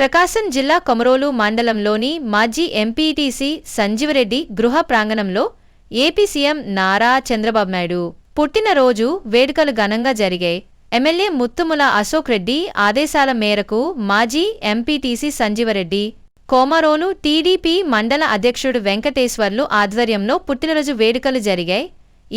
ప్రకాశం జిల్లా కొమరోలు మండలంలోని మాజీ ఎంపీటీసీ సంజీవరెడ్డి గృహ ప్రాంగణంలో ఏపీ సీఎం నారా చంద్రబాబు నాయుడు. పుట్టినరోజు వేడుకలు ఘనంగా జరిగాయి. ఎమ్మెల్యే ముత్తుముల అశోక్ రెడ్డి ఆదేశాల మేరకు మాజీ ఎంపీటీసీ సంజీవరెడ్డి కోమరోలు టీడీపీ మండల అధ్యక్షుడు వెంకటేశ్వర్లు ఆధ్వర్యంలో పుట్టినరోజు వేడుకలు జరిగాయి.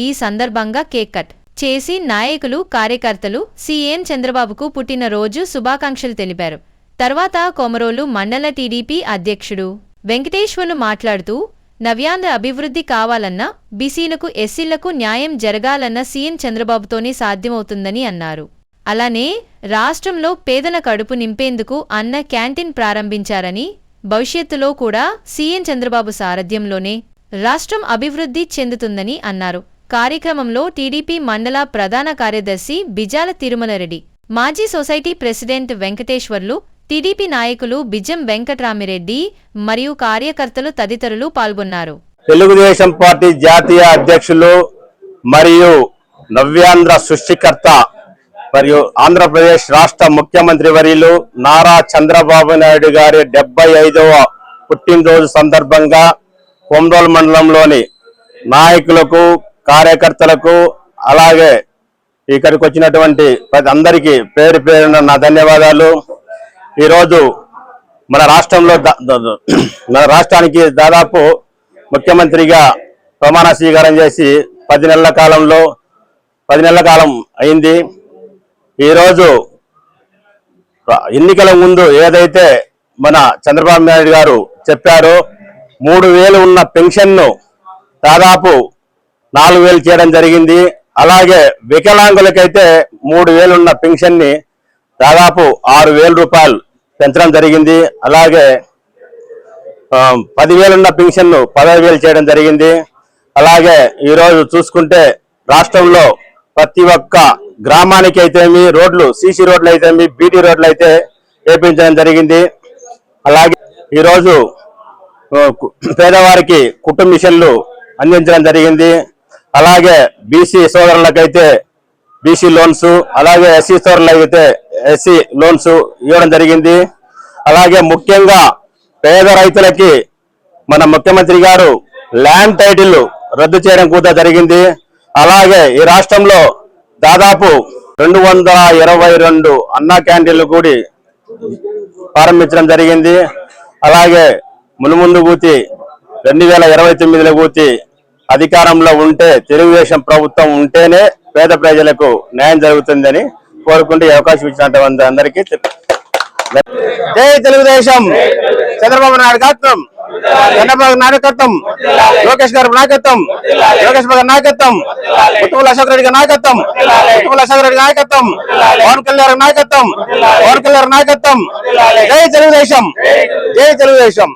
ఈ సందర్భంగా కేక్ కట్ చేసి నాయకులు కార్యకర్తలు సీఎం చంద్రబాబుకు పుట్టినరోజు శుభాకాంక్షలు తెలిపారు. తర్వాత కొమరోలు మండల టీడీపీ అధ్యక్షుడు. వెంకటేశ్వర్లు మాట్లాడుతూ నవ్యాంధ్ర అభివృద్ధి కావాలన్నా బీసీలకు ఎస్సీలకు న్యాయం జరగాలన్న సీఎం చంద్రబాబుతోనే సాధ్యమవుతుందని అన్నారు. అలానే రాష్ట్రంలో పేదల కడుపు నింపేందుకు అన్న క్యాంటీన్ ప్రారంభించారని భవిష్యత్తులో కూడా సీఎం చంద్రబాబు సారథ్యంలోనే రాష్ట్రం అభివృద్ధి చెందుతుందని అన్నారు. కార్యక్రమంలో టీడీపీ మండల ప్రధాన కార్యదర్శి బిజాల తిరుమలరెడ్డి మాజీ సొసైటీ ప్రెసిడెంట్ వెంకటేశ్వర్లు టీడీపీ నాయకులు బిజం వెంకటరామిరెడ్డి మరియు కార్యకర్తలు తదితరులు పాల్గొన్నారు. తెలుగుదేశం పార్టీ జాతీయ అధ్యక్షులు మరియు నవ్యాంధ్ర సృష్టికర్త మరియు ఆంధ్రప్రదేశ్ రాష్ట్ర ముఖ్యమంత్రి వర్యులు నారా చంద్రబాబు నాయుడు గారి డెబ్బై ఐదవ పుట్టినరోజు సందర్భంగా కొమ్రోల్ మండలంలోని నాయకులకు కార్యకర్తలకు అలాగే ఇక్కడికి వచ్చినటువంటి ప్రతి అందరికీ పేరు పేరున నా ధన్యవాదాలు. ఈరోజు మన రాష్ట్రంలో మన రాష్ట్రానికి దాదాపు ముఖ్యమంత్రిగా ప్రమాణ స్వీకారం చేసి పది నెలల కాలంలో పది నెలల కాలం అయింది. ఈరోజు ఎన్నికల ముందు ఏదైతే మన చంద్రబాబు నాయుడు గారు చెప్పారో మూడు వేలు ఉన్న పెన్షన్ను దాదాపు నాలుగు వేలు చేయడం జరిగింది. అలాగే వికలాంగులకైతే మూడు వేలు ఉన్న పెన్షన్ని దాదాపు ఆరు వేల రూపాయలు పెంచడం జరిగింది. అలాగే పదివేలున్న పెన్షన్ను పదహైదు వేలు చేయడం జరిగింది. అలాగే ఈరోజు చూసుకుంటే రాష్ట్రంలో ప్రతి ఒక్క గ్రామానికి అయితేమి రోడ్లు సీసీ రోడ్లు అయితేమి బీటీ రోడ్లు అయితే వేపించడం జరిగింది. అలాగే ఈరోజు పేదవారికి కుటుంబ మిషన్లు అందించడం జరిగింది. అలాగే బీసీ సోదరులకైతే బీసీ లోన్స్ అలాగే ఎస్సీ సోదరులకైతే ఎస్సీ లోన్స్ ఇవ్వడం జరిగింది. అలాగే ముఖ్యంగా పేద రైతులకి మన ముఖ్యమంత్రి గారు ల్యాండ్ టైటిల్ రద్దు చేయడం కూడా జరిగింది. అలాగే ఈ రాష్ట్రంలో దాదాపు రెండు వందల ఇరవై రెండు అన్నా క్యాంటీన్లు కూడి ప్రారంభించడం జరిగింది. అలాగే మునుముందు కూతి రెండు వేల ఇరవై తొమ్మిదిలో కూతి అధికారంలో ఉంటే తెలుగుదేశం ప్రభుత్వం ఉంటేనే పేద ప్రజలకు న్యాయం జరుగుతుందని కోరుకుంటూ ఈ అవకాశం ఇచ్చినటువంటి అందరికీ జై తెలుగుదేశం. చంద్రబాబు నాయుడు నాయకత్వం చంద్రబాబు నాయకత్వం లోకేష్ గారి నాయకత్వం. లోకేష్ బాబు నాయకత్వం. కుటుంబ అశోక్ రెడ్డి గారి నాయకత్వం. కుటుంబ అశోక్ రెడ్డి నాయకత్వం. పవన్ కళ్యాణ్ నాయకత్వం. పవన్ కళ్యాణ్ నాయకత్వం. జై తెలుగుదేశం. జై తెలుగుదేశం.